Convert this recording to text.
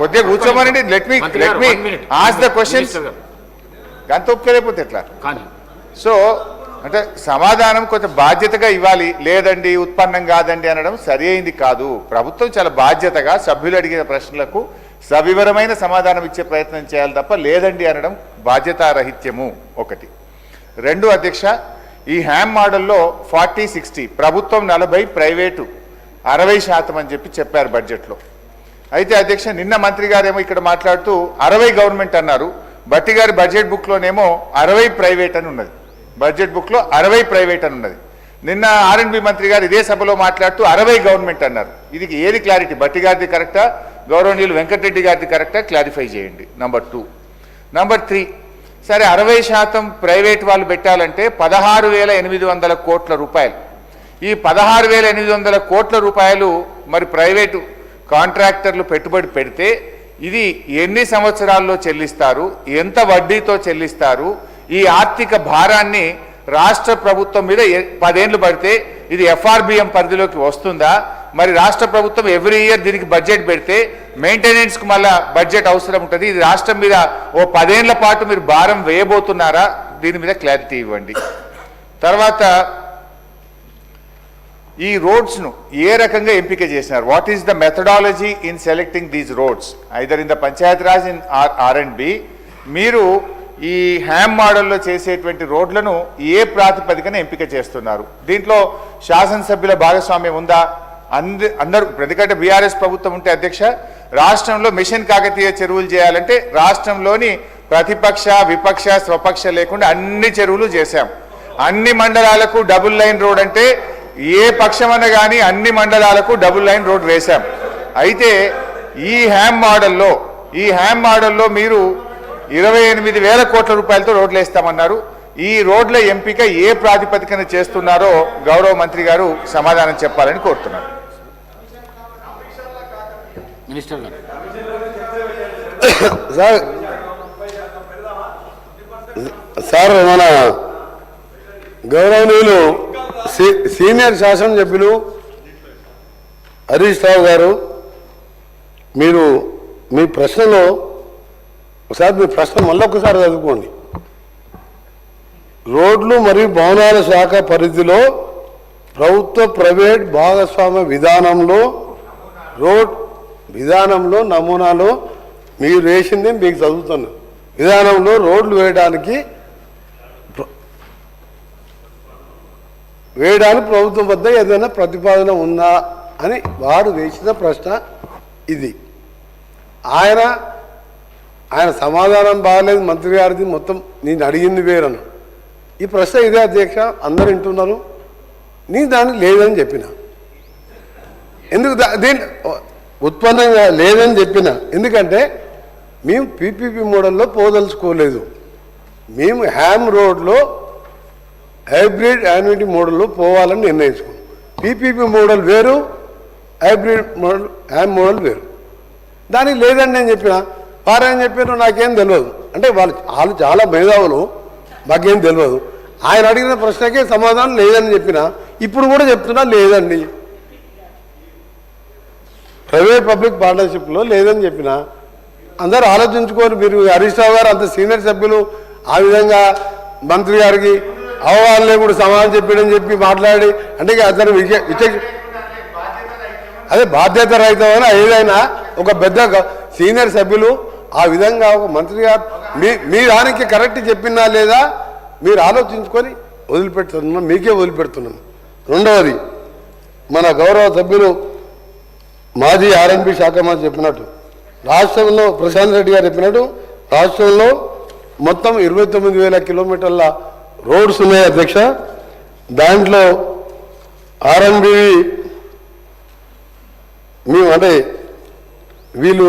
కొద్దిగా కూర్చోమనండి. Let me let me. As the గారు, అంత ఒప్పుకోలేకపోతే ఎట్లా? సో అంటే సమాధానం కొంచెం బాధ్యతగా ఇవ్వాలి. లేదండి ఉత్పన్నం కాదండి అనడం సరి అయింది కాదు. ప్రభుత్వం చాలా బాధ్యతగా సభ్యులు అడిగిన ప్రశ్నలకు సవివరమైన సమాధానం ఇచ్చే ప్రయత్నం చేయాలి తప్ప లేదండి అనడం బాధ్యతారహిత్యము ఒకటి. రెండు అధ్యక్ష ఈ హ్యామ్ మోడల్లో ఫార్టీ సిక్స్టీ ప్రభుత్వం నలభై ప్రైవేటు అరవై శాతం అని చెప్పి చెప్పారు బడ్జెట్లో. అయితే అధ్యక్ష నిన్న మంత్రి గారేమో ఇక్కడ మాట్లాడుతూ అరవై గవర్నమెంట్ అన్నారు. బట్టి గారి బడ్జెట్ బుక్లోనేమో అరవై ప్రైవేట్ అని ఉన్నది. బడ్జెట్ బుక్లో అరవై ప్రైవేట్ అని ఉన్నది. నిన్న ఆర్ఎండ్బి మంత్రి గారు ఇదే సభలో మాట్లాడుతూ అరవై గవర్నమెంట్ అన్నారు. ఇది ఏది క్లారిటీ? బట్టి గారిది కరెక్టా? గౌరవనీయులు వెంకటరెడ్డి గారిది కరెక్టా? క్లారిఫై చేయండి. Number two. Number three. సరే అరవై శాతం ప్రైవేట్ వాళ్ళు పెట్టాలంటే పదహారు వేల ఎనిమిది వందల కోట్ల రూపాయలు. ఈ పదహారు వేల ఎనిమిది వందల కోట్ల రూపాయలు మరి ప్రైవేటు కాంట్రాక్టర్లు పెట్టుబడి పెడితే ఇది ఎన్ని సంవత్సరాల్లో చెల్లిస్తారు ఎంత వడ్డీతో చెల్లిస్తారు ఈ ఆర్థిక భారాన్ని రాష్ట్ర ప్రభుత్వం మీద ఎ- పదేండ్లు పడితే ఇది ఎఫ్ఆర్బిఎం పరిధిలోకి వస్తుందా? మరి రాష్ట్ర ప్రభుత్వం ఎవ్రీ ఇయర్ దీనికి బడ్జెట్ పెడితే మెయింటెనెన్స్కి మళ్ళా బడ్జెట్ అవసరం ఉంటుంది. ఇది రాష్ట్రం మీద ఓ పదేళ్ళ పాటు మీరు భారం వేయబోతున్నారా? దీని మీద క్లారిటీ ఇవ్వండి. తర్వాత ఈ రోడ్స్ను ఏ రకంగా ఎంపిక చేసినారు? What is the methodology in selecting these roads either in the Panchayat Raj in R R and B మీరు ఈ హ్యామ్ మోడల్లో చేసేటువంటి రోడ్లను ఏ ప్రాతిపదికన ఎంపిక చేస్తున్నారు? దీంట్లో శాసనసభ్యుల భాగస్వామ్యం ఉందా? అంద అందరూ ఎందుకంటే బీఆర్ఎస్ ప్రభుత్వం ఉంటే అధ్యక్ష రాష్ట్రంలో మిషన్ కాకతీయ చెరువులు చేయాలంటే రాష్ట్రంలోని ప్రతిపక్ష విపక్ష స్వపక్ష లేకుండా అన్ని చెరువులు చేశాం. అన్ని మండలాలకు డబుల్ లైన్ రోడ్ అంటే ఏ పక్షమన్న కానీ అన్ని మండలాలకు డబుల్ లైన్ రోడ్ వేశాం. అయితే ఈ హ్యామ్ మోడల్లో ఈ హ్యామ్ మోడల్లో మీరు ఇరవై ఎనిమిది వేల కోట్ల రూపాయలతో రోడ్లు వేస్తామన్నారు. ఈ రోడ్ల ఎంపిక ఏ ప్రాతిపదికన చేస్తున్నారో గౌరవ మంత్రి గారు సమాధానం చెప్పాలని గారు. సార్ సార్ మన గౌరవనీయులు సీనియర్ శాసనసభ్యులు హరీష్ రావు గారు మీరు మీ ప్రశ్నలో ఒకసారి మీ ప్రశ్న మళ్ళీ ఒకసారి చదువుకోండి. రోడ్లు మరియు భవనాల శాఖ పరిధిలో ప్రభుత్వ ప్రైవేట్ భాగస్వామ్య విధానంలో రోడ్ విధానంలో నమూనాలో మీరు వేసింది మీకు చదువుతున్నాను విధానంలో రోడ్లు వేయడానికి వేయడానికి ప్రభుత్వం వద్ద ఏదైనా ప్రతిపాదన ఉందా అని వారు వేసిన ప్రశ్న ఇది. ఆయన ఆయన సమాధానం బాగలేదు మంత్రి గారిది మొత్తం నేను అడిగింది వేరను. ఈ ప్రశ్న ఇదే అధ్యక్ష అందరు వింటున్నారు. నీ దాన్ని లేదని చెప్పిన. ఎందుకు దీని ఉత్పన్నంగా లేదని చెప్పిన. ఎందుకంటే మేము పీపీపీ మోడల్లో పోదలుచుకోలేదు. మేము హ్యామ్ రోడ్లో హైబ్రిడ్ యాన్యుటీ మోడల్లో పోవాలని నిర్ణయించుకున్నాం. పీపీపీ మోడల్ వేరు హైబ్రిడ్ మోడల్ యాన్ మోడల్ వేరు. దానికి లేదండి నేను చెప్పిన వారేం చెప్పారు నాకేం తెలియదు అంటే వాళ్ళు వాళ్ళు చాలా మేధావులు మాకేం తెలియదు ఆయన అడిగిన ప్రశ్నకే సమాధానం లేదని చెప్పిన ఇప్పుడు కూడా చెప్తున్నా లేదండి. ప్రైవేట్ పబ్లిక్ పార్ట్నర్షిప్లో లేదని చెప్పిన అందరూ ఆలోచించుకొని మీరు. హరీష్ రావు గారు అంత సీనియర్ సభ్యులు ఆ విధంగా మంత్రి గారికి అవగాహన కూడా సమాధానం చెప్పాడని చెప్పి మాట్లాడి అంటే అతను అదే బాధ్యత రహితమైన ఏదైనా ఒక పెద్ద సీనియర్ సభ్యులు ఆ విధంగా ఒక మంత్రి గారు మీ మీ దానికి కరెక్ట్ చెప్పినా లేదా మీరు ఆలోచించుకొని వదిలిపెడుతున్నాం మీకే వదిలిపెడుతున్నాను రెండవది మన గౌరవ సభ్యులు మాజీ ఆర్ఎన్బి శాఖ మంత్రి చెప్పినట్టు రాష్ట్రంలో ప్రశాంత్ రెడ్డి గారు చెప్పినట్టు రాష్ట్రంలో మొత్తం ఇరవై తొమ్మిది వేల కిలోమీటర్ల రోడ్స్ ఉన్నాయి అధ్యక్ష. దాంట్లో ఆర్ఎన్బి మేము అంటే వీళ్ళు